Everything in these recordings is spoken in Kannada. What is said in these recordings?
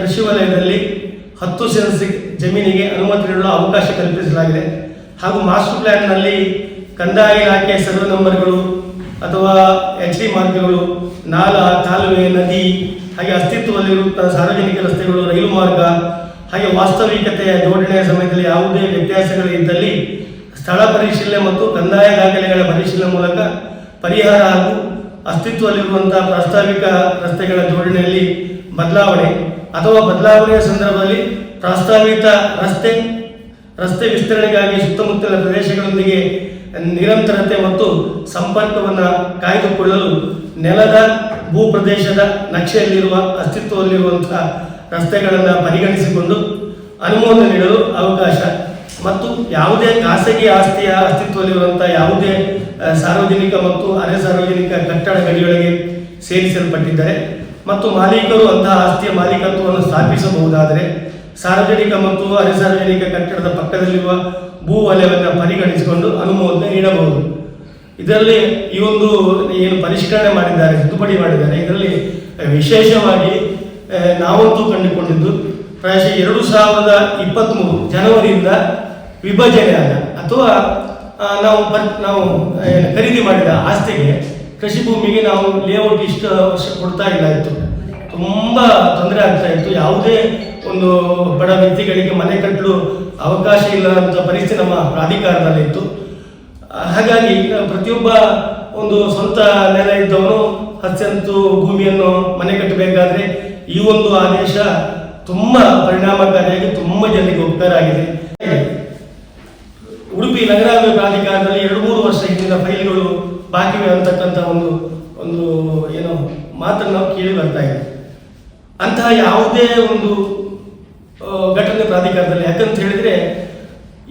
ಕೃಷಿ ವಲಯದಲ್ಲಿ ಹತ್ತು ಸೆನ್ಸ್ ಜಮೀನಿಗೆ ಅನುಮತಿ ನೀಡಲು ಅವಕಾಶ ಕಲ್ಪಿಸಲಾಗಿದೆ. ಹಾಗೂ ಮಾಸ್ಟರ್ ಪ್ಲಾನ್ನಲ್ಲಿ ಕಂದಾಯ ಇಲಾಖೆ ಸರ್ವೆ ನಂಬರ್ಗಳು ಅಥವಾ ಎಚ್ ಡಿ ಮಾರ್ಗಗಳು, ನಾಲ, ಕಾಲುವೆ, ನದಿ, ಹಾಗೆ ಅಸ್ತಿತ್ವದಲ್ಲಿರುವಂತಹ ಸಾರ್ವಜನಿಕ ರಸ್ತೆಗಳು, ರೈಲು ಮಾರ್ಗ, ಹಾಗೆ ವಾಸ್ತವಿಕತೆಯ ಜೋಡಣೆಯ ಸಮಯದಲ್ಲಿ ಯಾವುದೇ ವ್ಯತ್ಯಾಸಗಳು ಇದ್ದಲ್ಲಿ ಸ್ಥಳ ಪರಿಶೀಲನೆ ಮತ್ತು ಕಂದಾಯ ದಾಖಲೆಗಳ ಪರಿಶೀಲನೆ ಮೂಲಕ ಪರಿಹಾರ ಹಾಗೂ ಅಸ್ತಿತ್ವದಲ್ಲಿರುವಂತಹ ಪ್ರಾಸ್ತಾವಿಕ ರಸ್ತೆಗಳ ಜೋಡಣೆಯಲ್ಲಿ ಬದಲಾವಣೆ ಅಥವಾ ಬದಲಾವಣೆಯ ಸಂದರ್ಭದಲ್ಲಿ ಪ್ರಸ್ತಾವಿತ ರಸ್ತೆ ರಸ್ತೆ ವಿಸ್ತರಣೆಗಾಗಿ ಸುತ್ತಮುತ್ತಲಿನ ಪ್ರದೇಶಗಳೊಂದಿಗೆ ನಿರಂತರತೆ ಮತ್ತು ಸಂಪರ್ಕವನ್ನು ಕಾಯ್ದುಕೊಳ್ಳಲು ನೆಲದ ಭೂಪ್ರದೇಶದ ನಕ್ಷೆಯಲ್ಲಿರುವ ಅಸ್ತಿತ್ವದಲ್ಲಿರುವಂತಹ ರಸ್ತೆಗಳನ್ನು ಪರಿಗಣಿಸಿಕೊಂಡು ಅನುಮೋದನೆ ನೀಡಲು ಅವಕಾಶ ಮತ್ತು ಯಾವುದೇ ಖಾಸಗಿ ಆಸ್ತಿಯ ಅಸ್ತಿತ್ವದಲ್ಲಿರುವಂಥ ಯಾವುದೇ ಸಾರ್ವಜನಿಕ ಮತ್ತು ಅರೆ ಸಾರ್ವಜನಿಕ ಕಟ್ಟಡ ಗಡಿಯೊಳಗೆ ಸೇರಿಸಲ್ಪಟ್ಟಿದ್ದರೆ ಮತ್ತು ಮಾಲೀಕರು ಅಂತಹ ಆಸ್ತಿಯ ಮಾಲೀಕತ್ವವನ್ನು ಸ್ಥಾಪಿಸಬಹುದಾದರೆ ಸಾರ್ವಜನಿಕ ಮತ್ತು ಅರೆ ಸಾರ್ವಜನಿಕ ಕಟ್ಟಡದ ಪಕ್ಕದಲ್ಲಿರುವ ಭೂ ವಲಯವನ್ನು ಪರಿಗಣಿಸಿಕೊಂಡು ಅನುಮೋದನೆ ನೀಡಬಹುದು. ಇದರಲ್ಲಿ ಈ ಒಂದು ಏನು ಪರಿಷ್ಕರಣೆ ಮಾಡಿದ್ದಾರೆ, ತಿದ್ದುಪಡಿ ಮಾಡಿದ್ದಾರೆ. ಇದರಲ್ಲಿ ವಿಶೇಷವಾಗಿ ನಾವಂತೂ ಕಂಡುಕೊಂಡಿದ್ದು, ಪ್ರಾಯಶಃ ಎರಡು ಸಾವಿರದ ಇಪ್ಪತ್ತ್ಮೂರು ಜನವರಿಯಿಂದ ವಿಭಜನೆ ಆದ ಅಥವಾ ನಾವು ನಾವು ಖರೀದಿ ಮಾಡಿದ ಆಸ್ತಿಗೆ ಕೃಷಿ ಭೂಮಿಗೆ ನಾವು ಲೇಔಟ್ ಇಷ್ಟು ವರ್ಷ ಕೊಡ್ತಾ ಇಲ್ಲ ಇತ್ತು. ತುಂಬ ತೊಂದರೆ ಆಗ್ತಾ ಇತ್ತು. ಯಾವುದೇ ಒಂದು ಬಡ ವ್ಯಕ್ತಿಗಳಿಗೆ ಮನೆ ಕಟ್ಟಲು ಅವಕಾಶ ಇಲ್ಲ ಅಂತ ಪರಿಸ್ಥಿತಿ ನಮ್ಮ ಪ್ರಾಧಿಕಾರದಲ್ಲಿತ್ತು ಇತ್ತು. ಹಾಗಾಗಿ ಪ್ರತಿಯೊಬ್ಬ ಒಂದು ಸ್ವಂತ ನೆಲ ಇದ್ದವನು ಅತ್ಯಂತ ಭೂಮಿಯನ್ನು ಮನೆ ಕಟ್ಟಬೇಕಾದ್ರೆ ಈ ಒಂದು ಆದೇಶ ತುಂಬ ಪರಿಣಾಮಕಾರಿಯಾಗಿ ತುಂಬ ಜನರಿಗೆ ಉಪಕಾರ ಆಗಿದೆ. ಉಡುಪಿ ನಗರಾಭಿವೃದ್ಧಿ ಪ್ರಾಧಿಕಾರದಲ್ಲಿ ಎರಡು ಮೂರು ವರ್ಷ ಹಿಂದಿನ ಫೈಲ್ಗಳು ಬಾಕಿವೆ ಅಂತಕ್ಕಂಥ ಒಂದು ಒಂದು ಏನು ಮಾತನ್ನು ನಾವು ಕೇಳಿ ಬರ್ತಾ ಇದೆ. ಅಂತಹ ಯಾವುದೇ ಒಂದು ಘಟನೆ ಪ್ರಾಧಿಕಾರದಲ್ಲಿ. ಯಾಕಂತ ಹೇಳಿದ್ರೆ,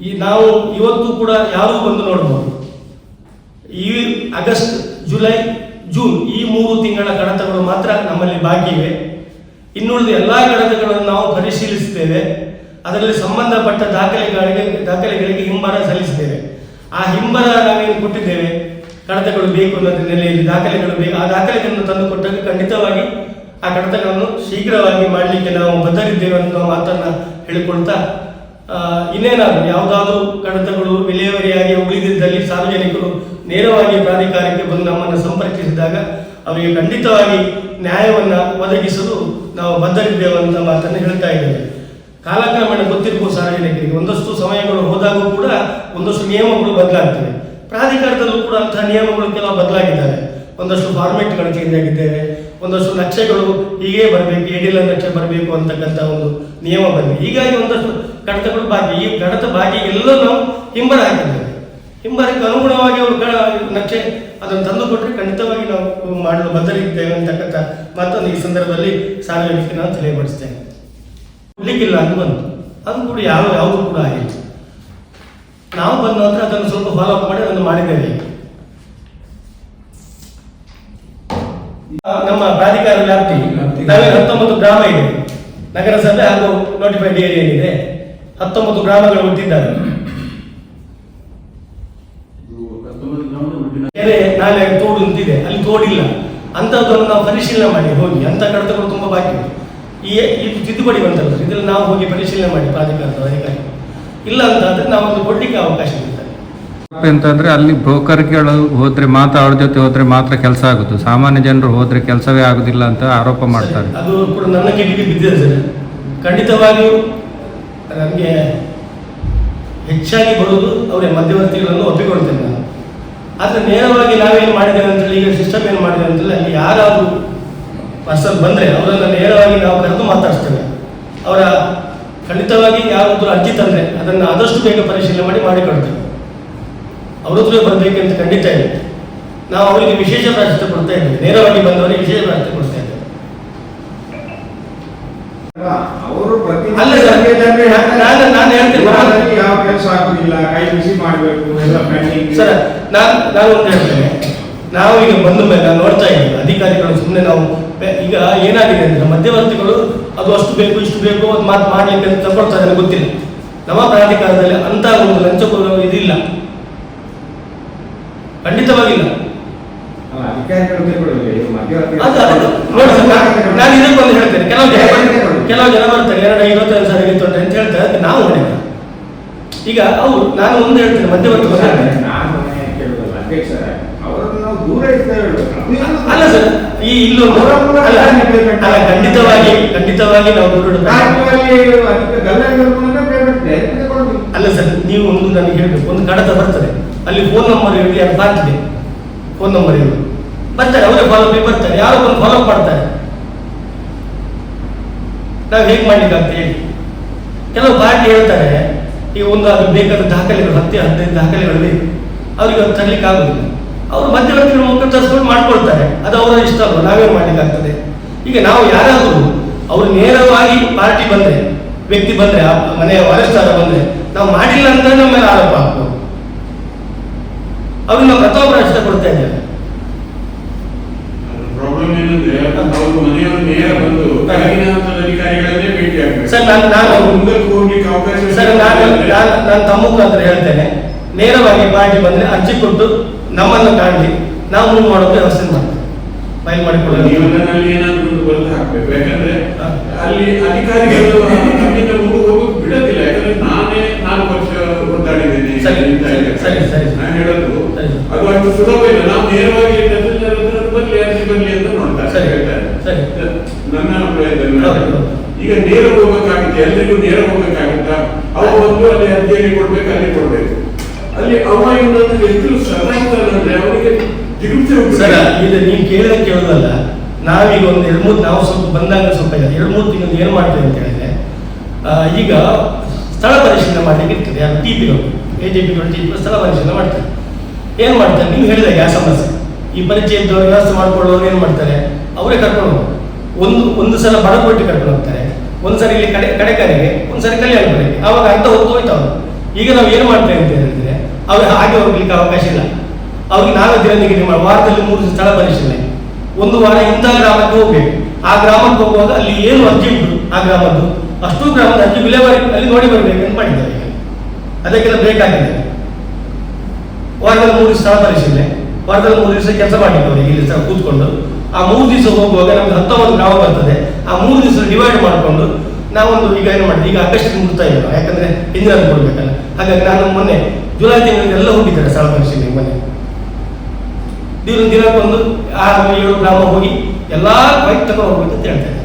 ಈ ನಾವು ಇವತ್ತು ಕೂಡ ಯಾರೂ ಬಂದು ನೋಡ್ಬೋದು. ಈ ಆಗಸ್ಟ್, ಜುಲೈ, ಜೂನ್, ಈ ಮೂರು ತಿಂಗಳ ಕಡತಗಳು ಮಾತ್ರ ನಮ್ಮಲ್ಲಿ ಬಾಕಿ ಇವೆ. ಇನ್ನುಳಿದ ಎಲ್ಲ ಕಡತಗಳನ್ನು ನಾವು ಪರಿಶೀಲಿಸುತ್ತೇವೆ. ಅದರಲ್ಲಿ ಸಂಬಂಧಪಟ್ಟ ದಾಖಲೆಗಳಿಗೆ ದಾಖಲೆಗಳಿಗೆ ಹಿಂಬರ ಸಲ್ಲಿಸ್ತೇವೆ ಆ ಹಿಂಬರ ನಾವೇನು ಕೊಟ್ಟಿದ್ದೇವೆ? ಕಡತಗಳು ಬೇಕು ಅನ್ನೋದ್ರ ನೆಲೆಯಲ್ಲಿ ದಾಖಲೆಗಳು ಬೇಕು. ಆ ದಾಖಲೆಗಳನ್ನು ತಂದು ಕೊಟ್ಟಾಗ ಖಂಡಿತವಾಗಿ ಆ ಕಡತಗಳನ್ನು ಶೀಘ್ರವಾಗಿ ಮಾಡಲಿಕ್ಕೆ ನಾವು ಬದ್ಧರಿದ್ದೇವೆ ಅನ್ನೋ ಮಾತನ್ನು ಹೇಳಿಕೊಳ್ತಾ ಇನ್ನೇನಾದರೂ ಯಾವುದಾದ್ರೂ ಕಡತಗಳು ವಿಲೇವಾರಿಯಾಗಿ ಉಳಿದಿದ್ದಲ್ಲಿ ಸಾರ್ವಜನಿಕರು ನೇರವಾಗಿ ಪ್ರಾಧಿಕಾರಕ್ಕೆ ಬಂದು ನಮ್ಮನ್ನು ಸಂಪರ್ಕಿಸಿದಾಗ ಅವರಿಗೆ ಖಂಡಿತವಾಗಿ ನ್ಯಾಯವನ್ನು ಒದಗಿಸಲು ನಾವು ಬದ್ಧರಿದ್ದೇವೆ ಅಂತ ಮಾತನ್ನು ಹೇಳ್ತಾ ಇದ್ದೇವೆ. ಕಾಲಕ್ರಮೇಣ ಗೊತ್ತಿರಬಹುದು ಸಾರ್ವಜನಿಕರಿಗೆ. ಒಂದಷ್ಟು ಸಮಯಗಳು ಹೋದಾಗೂ ಕೂಡ ಒಂದಷ್ಟು ನಿಯಮಗಳು ಬದಲಾಗ್ತವೆ. ಪ್ರಾಧಿಕಾರದಲ್ಲೂ ಕೂಡ ಅಂತಹ ನಿಯಮಗಳು ಕೆಲವು ಬದಲಾಗಿದ್ದಾರೆ ಒಂದಷ್ಟು ಫಾರ್ಮೆಟ್ಗಳು ಚೇಂಜ್ ಆಗಿದ್ದೇವೆ. ಒಂದಷ್ಟು ನಕ್ಷೆಗಳು ಹೀಗೆ ಬರಬೇಕು ಏಡಿಲ ನಕ್ಷೆ ಬರಬೇಕು ಅಂತಕ್ಕಂಥ ಒಂದು ನಿಯಮ ಬಂದಿದೆ. ಹೀಗಾಗಿ ಒಂದಷ್ಟು ಕಡತಗಳು ಬಾಕಿ. ಈ ಕಡತ ಬಾಕಿ ಎಲ್ಲ ನಾವು ಹಿಂಬರ ಹಾಕಿದ್ದೇವೆ ಹಿಂಬರಕ್ಕೆ ಅನುಗುಣವಾಗಿ ಅವರು ನಕ್ಷೆ ಅದನ್ನು ತಂದು ಕೊಟ್ಟರೆ ಖಂಡಿತವಾಗಿ ನಾವು ಮಾಡಲು ಬದಲಿದ್ದೇವೆ ಅಂತಕ್ಕಂಥ ಮತ್ತೊಂದು ಈ ಸಂದರ್ಭದಲ್ಲಿ ಸಾರ್ವಜನಿಕರಿಗೆ ನಾನು ತಿಳಿಯಪಡಿಸ್ತೇನೆ. ಕೊಡ್ಲಿಕ್ಕಿಲ್ಲ ಅಂತ ಬಂತು. ಅದು ಕೂಡ ಯಾವ, ಯಾವುದು ಕೂಡ ಆಗಿಲ್ಲ. ನಾವು ಬಂದ ನಂತರ ಅದನ್ನು ಸ್ವಲ್ಪ ಫಾಲೋ ಅಪ್ ಮಾಡಿ ಅದನ್ನು ಮಾಡಿದ್ದೇವೆ. ನಮ್ಮ ಪ್ರಾಧಿಕಾರ ವ್ಯಾಪ್ತಿ ನಾವೇ ಹತ್ತೊಂಬತ್ತು ಗ್ರಾಮ ಇದೆ. ನಗರಸಭೆ ಹಾಗೂ ನೋಟಿಫೈಡ್ ಏರಿಯಾ ಇದೆ ಹತ್ತೊಂಬತ್ತು ಗ್ರಾಮಗಳು ಹುಟ್ಟಿದ್ದಾರೆ ನಾಳೆ ತೋಡು ಅಂತಿದೆ ಅಲ್ಲಿ ತೋಡಿಲ್ಲ. ಅಂತದ್ದನ್ನು ನಾವು ಪರಿಶೀಲನೆ ಮಾಡಿ ಹೋಗಿ. ಅಂತ ಕಡತಗಳು ತುಂಬಾ ಬಾಕಿ ಇದೆ. ಈ ಇದು ತಿದ್ದುಪಡಿ ಬಂತಲ್ಲ. ಇದ್ರಲ್ಲಿ ನಾವು ಹೋಗಿ ಪರಿಶೀಲನೆ ಮಾಡಿ ಪ್ರಾಧಿಕಾರದ ಅಧಿಕಾರಿ ಇಲ್ಲ ಅಂತಂದ್ರೆ ನಾವು ಒಂದು ಕೊಡ್ಲಿಕ್ಕೆ ಅವಕಾಶ ಇರ್ತದೆ ಅಂತಂದ್ರೆ ಅಲ್ಲಿ ಬ್ರೋಕರ್ಗಳು ಹೋದ್ರೆ ಮಾತ್ರ ಅವ್ರ ಜೊತೆ ಹೋದ್ರೆ ಮಾತ್ರ ಕೆಲಸ ಆಗುತ್ತೆ ಸಾಮಾನ್ಯ ಜನರು ಹೋದ್ರೆ ಕೆಲಸವೇ ಆಗುದಿಲ್ಲ ಅಂತ ಆರೋಪ ಮಾಡ್ತಾರೆ. ಅದು ಕೂಡ ನನ್ನ ಕಿವಿಗೆ ಬಿದ್ದಿದೆ ಸರ್. ಖಂಡಿತವಾಗಿಯೂ ನನಗೆ ಹೆಚ್ಚಾಗಿ ಬರುವುದು ಅವರ ಮಧ್ಯವರ್ತಿಗಳನ್ನು ಒಪ್ಪಿಕೊಳ್ತೇನೆ ನಾನು. ಆದರೆ ನೇರವಾಗಿ ನಾವೇನು ಮಾಡಿದ್ದೇವೆ ಅಂತೇಳಿ ಈಗ ಸಿಸ್ಟಮ್ ಏನು ಮಾಡಿದೆ ಅಂತೇಳಿ ಅಲ್ಲಿ ಯಾರಾದರೂ ಪರ್ಸನ್ ಬಂದರೆ ಅವರನ್ನು ನೇರವಾಗಿ ನಾವು ಕರೆದು ಮಾತಾಡ್ತೇವೆ ಅವರ ಖಂಡಿತವಾಗಿ ಯಾರೊಬ್ಬರು ಅರ್ಜಿ ತಂದರೆ ಅದನ್ನು ಆದಷ್ಟು ಬೇಗ ಪರಿಶೀಲನೆ ಮಾಡಿ ಮಾಡಿಕೊಡ್ತೇವೆ ಅವರತ್ರ ಬರಬೇಕಂತ ಖಂಡಿತ ಇದೆ. ನಾವು ಅವರಿಗೆ ವಿಶೇಷ ಪ್ರಾಶಸ್ತ್ಯ ಕೊಡ್ತಾ ಇದ್ದೇವೆ. ನೇರವಾಗಿ ಬಂದವರಿಗೆ ವಿಶೇಷ ಪ್ರಾಶಸ್ತ್ಯ ಕೊಡ್ತಾ ಇದ್ದೇವೆ. ಅವರು ಪ್ರತಿ ನಾನು ನಾನು ಹೇಳ್ತೇನೆ. ಯಾವ ಕೆಲಸ ಆಗುದಿಲ್ಲ ಕೈ ಬಿಸಿ ಮಾಡಬೇಕು ಎಲ್ಲ ಸರ್ ನಾನು ನಾನು ಒಂದು ಹೇಳ್ತೇನೆ. ನಾವು ಈಗ ಬಂದ ಮೇಲೆ ನಾನು ನೋಡ್ತಾ ಇದ್ದೀವಿ ಅಧಿಕಾರಿಗಳು ಸುಮ್ಮನೆ ನಾವು ಈಗ ಏನಾಗಿದೆ ಅಂದ್ರೆ ಮಧ್ಯವರ್ತಿಗಳು ಅದು ಅಷ್ಟು ಬೇಕು ಇಷ್ಟು ಬೇಕು ಅದು ಮಾತು ಮಾಡ್ಲಿಕ್ಕೆ ಅಂತ ತಗೊಳ್ತಾ ಇದ್ದಾರೆ ಗೊತ್ತಿಲ್ಲ. ನಮ್ಮ ಪ್ರಾಧಿಕಾರದಲ್ಲಿ ಅಂತ ಒಂದು ಲಂಚ ಕೊಡುವ ಇದಿಲ್ಲ ಖಂಡಿತವಾಗಿಲ್ಲ ನಾನು- ಇದಕ್ಕೊಂದು ಹೇಳ್ತೇನೆ. ಕೆಲವು ಜನ ಕೆಲವು ಜನ ಬರ್ತಾರೆ ಎರಡು ಐವತ್ತೈದು ಸಾವಿರ ಇತ್ತು ಅಂತ ಹೇಳ್ತಾರೆ ನಾವು ಹೊಣೆ ಈಗ ಅವ್ರು ನಾನು ಒಂದು ಹೇಳ್ತೇನೆ ಮಧ್ಯವರ್ತಿ ಈ ಅಲ್ಲ ಅಲ್ಲ ಖಂಡಿತವಾಗಿ ಖಂಡಿತವಾಗಿ ನಾವು ದೂರ ಅಲ್ಲ ಸರ್ ನೀವು ಒಂದು ನನಗೆ ಹೇಳ್ಬೇಕು ಒಂದು ಕಡತ ಬರ್ತದೆ. ಅಲ್ಲಿ ಫೋನ್ ನಂಬರ್ ಇರಲಿ ಅದು ಬಾಕಿದೆ ಫೋನ್ ನಂಬರ್ ಇರಲಿ. ಬರ್ತಾರೆ ಅವರೇ ಫಾಲೋ ಬರ್ತಾರೆ ಯಾರು ಒಂದು ಫಾಲೋ ಮಾಡ್ತಾರೆ. ನಾವು ಹೇಗೆ ಮಾಡ್ಲಿಕ್ಕಾಗ್ತದೆ ಹೇಳಿ. ಕೆಲವು ಪಾರ್ಟಿ ಹೇಳ್ತಾರೆ ಈಗ ಒಂದು ಅದು ಬೇಕಾದ ದಾಖಲೆಗಳು ಹತ್ತಿ ಹದಿನೈದು ದಾಖಲೆಗಳು ಬೇಕು. ಅವ್ರಿಗೆ ಅದು ತರಲಿಕ್ಕೆ ಆಗುದಿಲ್ಲ ಅವರು ಮಧ್ಯವರ್ತಿಗಳ ಮುಖ ತರಿಸ್ಕೊಂಡು ಮಾಡ್ಕೊಳ್ತಾರೆ. ಅದು ಅವರ ಇಷ್ಟ ಅಲ್ಲ ನಾವೇನು ಮಾಡ್ಲಿಕ್ಕಾಗ್ತದೆ. ಈಗ ನಾವು ಯಾರಾದರೂ ಅವರು ನೇರವಾಗಿ ಪಾರ್ಟಿ ಬಂದ್ರೆ ವ್ಯಕ್ತಿ ಬಂದ್ರೆ ಆ ಮನೆಯ ವರಿಷ್ಠರ ಬಂದ್ರೆ ನಾವು ಮಾಡಿಲ್ಲ ಅಂತ ನಮ್ಮ ಮೇಲೆ ಆರೋಪ ಆಗ್ಬೋದು. ಅವ್ರಿಗೆ ನಾವು ಪ್ರಥಮ ಇಷ್ಟ ಕೊಡ್ತಾ ಇದ್ದೇವೆ ಸರ್, ನಾನು- ನಾನು- ಸರ್ ನಾನು ನಾನು ನಾನು ತಮ್ಮ ಮುಖಾಂತರ ಹೇಳ್ತೇನೆ. ನೇರವಾಗಿ ಪಾರ್ಟಿ ಬಂದ್ರೆ ಅರ್ಜಿ ಕೊಟ್ಟು ನಮ್ಮನ್ನು ಕಾಣಲಿ ನಾವು ಮೂವ್ ಮಾಡೋದು ವ್ಯವಸ್ಥೆ ಮಾಡ್ತೇವೆ. ಫೈಲ್ ಮಾಡಿಕೊಳ್ಳಿ ಜೀವನದಲ್ಲಿ ಏನಾದ್ರೂ ಒಂದು ಬರೆದು ಹಾಕ್ಬೇಕು. ಯಾಕಂದ್ರೆ ಅಲ್ಲಿ ಅಧಿಕಾರಿಗಳು ನಮ್ಮಿಂದ ಮುಂದೆ ಹೋಗೋಕೆ ಬಿಡೋದಿಲ್ಲ. ಯಾಕಂದ್ರೆ ನಾನೇ ನಾಲ್ಕು ವರ್ಷ ಒದ್ದಾಡಿದ್ದೇನೆ. ನಾನು ಹೇಳೋದು. ಅದು ಅಷ್ಟು ಸುಲಭ ಇಲ್ಲ. ನಾವು ನೇರವಾಗಿ ಬರಲಿ ಅರ್ಜಿ ಬರ್ಲಿ ಅಂತ ನೋಡ್ತಾರೆ. ಸರಿ, ಹೇಳ್ತಾರೆ. ಸರಿ. ನನ್ನ ಅಭಿಪ್ರಾಯದಲ್ಲಿ. ಈಗ ನೇರ ಹೋಗ್ಬೇಕಾಗುತ್ತೆ ಎಲ್ಲರಿಗೂ ನೇರ ಹೋಗಬೇಕಾಗುತ್ತಾ ಅವರು ಬಂದು ಅಲ್ಲಿ ಅರ್ಜಿಯಲ್ಲಿ ಕೊಡ್ಬೇಕು ಅಲ್ಲಿ ಕೊಡ್ಬೇಕು. ಅಲ್ಲಿ ಅವ ಇವನನ್ನು ಎಷ್ಟು ಸದಾಯಿತಾನಂದ್ರೆ ಅವರಿಗೆ ಜಿಗುಪ್ಸೆ ಸರ್. ಇದು ನೀವು ಕೇಳಿದ ಕೇಳೋದಲ್ಲ. ನಾವೀಗ ಒಂದು ಎರಡು ಮೂರು, ನಾವು ಸ್ವಲ್ಪ ಬಂದಾಗ ಸ್ವಲ್ಪ ಎರಡು ಮೂರು ತಿಂಗಳು ಏನು ಮಾಡ್ತೇವೆ ಅಂತ ಹೇಳಿದ್ರೆ ಈಗ ಸ್ಥಳ ಪರಿಶೀಲನೆ ಮಾಡಲಿಕ್ಕೆ ಇರ್ತದೆ. ಯಾರು ಟಿ ಪಿಗಳು ಎ ಜೆ ಪಿಗಳು ಟಿ ಪಿ ಸ್ಥಳ ಪರಿಶೀಲನೆ ಮಾಡ್ತಾರೆ. ಏನು ಮಾಡ್ತಾರೆ? ನೀವು ಹೇಳಿದಾಗ ಯಾವ ಸಮಸ್ಯೆ. ಈ ಪರಿಚಯ ಇದ್ದವ್ರು ವ್ಯವಸ್ಥೆ ಮಾಡ್ಕೊಳ್ಳೋರು ಏನು ಮಾಡ್ತಾರೆ? ಅವರೇ ಕರ್ಕೊಂಡು ಒಂದು ಒಂದು ಸಲ ಬಡಕೊಟ್ಟು ಕರ್ಕೊಂಡು ಹೋಗ್ತಾರೆ. ಒಂದು ಇಲ್ಲಿ ಕಡೆ ಕಡೆ ಕಡೆಗೆ ಒಂದು ಸರಿ ಕಲ್ಯಾಣ ಕಡೆಗೆ ಆವಾಗ ಅಂತ ಹೊತ್ತು ಹೋಯ್ತು ಅವರು. ಈಗ ನಾವು ಏನು ಮಾಡ್ತೇವೆ ಅಂತ ಹೇಳಿದ್ರೆ ಅವ್ರು ಹಾಗೆ ಹೋಗ್ಲಿಕ್ಕೆ ಅವಕಾಶ ಇಲ್ಲ. ಅವ್ರಿಗೆ ನಾನು ದಿನ ನಿಗದಿ ಮಾಡಿ. ವಾರದಲ್ಲಿ ಮೂರು ಸ್ಥಳ ಪರಿಶೀಲನೆ. ಒಂದು ವಾರ ಇಂಥ ಗ್ರಾಮಕ್ಕೆ ಹೋಗ್ಬೇಕು. ಆ ಗ್ರಾಮಕ್ಕೆ ಹೋಗುವಾಗ ಅಲ್ಲಿ ಏನು ಅರ್ಜಿ ಉಂಟು? ಆ ಗ್ರಾಮದ್ದು. ಅಷ್ಟು ಗ್ರಾಮದ ಅರ್ಜಿ ವಿಲೇವಾರಿ ಅಲ್ಲಿ ನೋಡಿ ಬರಬೇಕು ಅಂತ ಮಾಡಿದ್ದಾರೆ ಅದಕ್ಕೆಲ್ಲ ಬೇಕಾಗಿದೆ. ವಾರದಲ್ಲಿ ಮೂರು ಸ್ಥಳ ಪರಿಶೀಲನೆ. ವಾರದಲ್ಲಿ ಮೂರು ದಿವಸ ಕೆಲಸ ಮಾಡಿದ್ದಾರೆ ಇಲ್ಲಿ ಸಹ ಕೂತ್ಕೊಂಡು. ಆ ಮೂರು ದಿವಸ ಹೋಗುವಾಗ ನಮ್ಗೆ ಹತ್ತೊಂಬತ್ತು ಗ್ರಾಮ ಬರ್ತದೆ. ಆ ಮೂರು ದಿವಸ ಡಿವೈಡ್ ಮಾಡಿಕೊಂಡು ನಾವೊಂದು ಈಗ ಏನು ಮಾಡಿದ್ವಿ? ಈಗ ಅಗಸ್ಟ್ ಮುಗ್ತಾ ಇಲ್ಲ ಯಾಕಂದ್ರೆ ಹಿಂದಿನ ಕೊಡ್ಬೇಕಲ್ಲ. ಹಾಗಾಗಿ ನಾನು ಮೊನ್ನೆ ಜುಲೈ ತಿಂಗಳಿಗೆ ಎಲ್ಲ ಹೋಗಿದ್ದಾರೆ ಸ್ಥಳ ಪರಿಶೀಲನೆ ಮನೆ ದಿನ ದಿನಕ್ಕೊಂದು ಆರು ಏಳು ಗ್ರಾಮ ಹೋಗಿ ಎಲ್ಲಾ ಬೈಕ್ ತಗೊಂಡು ಹೋಗ್ಬೇಕು ಅಂತ ಹೇಳ್ತಾರೆ ಇದ್ದಾರೆ.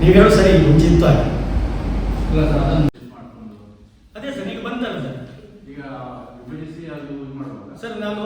ನೀವು ಹೇಳೋ ಸರಿ ಮುಂಚಿತ್ತು ಆಗಿ ಅದೇ ಸರ್ ಈಗ ಬಂದಲ್ಲ ಸರ್. ಈಗ ಅದು ಸರ್ ನಾನು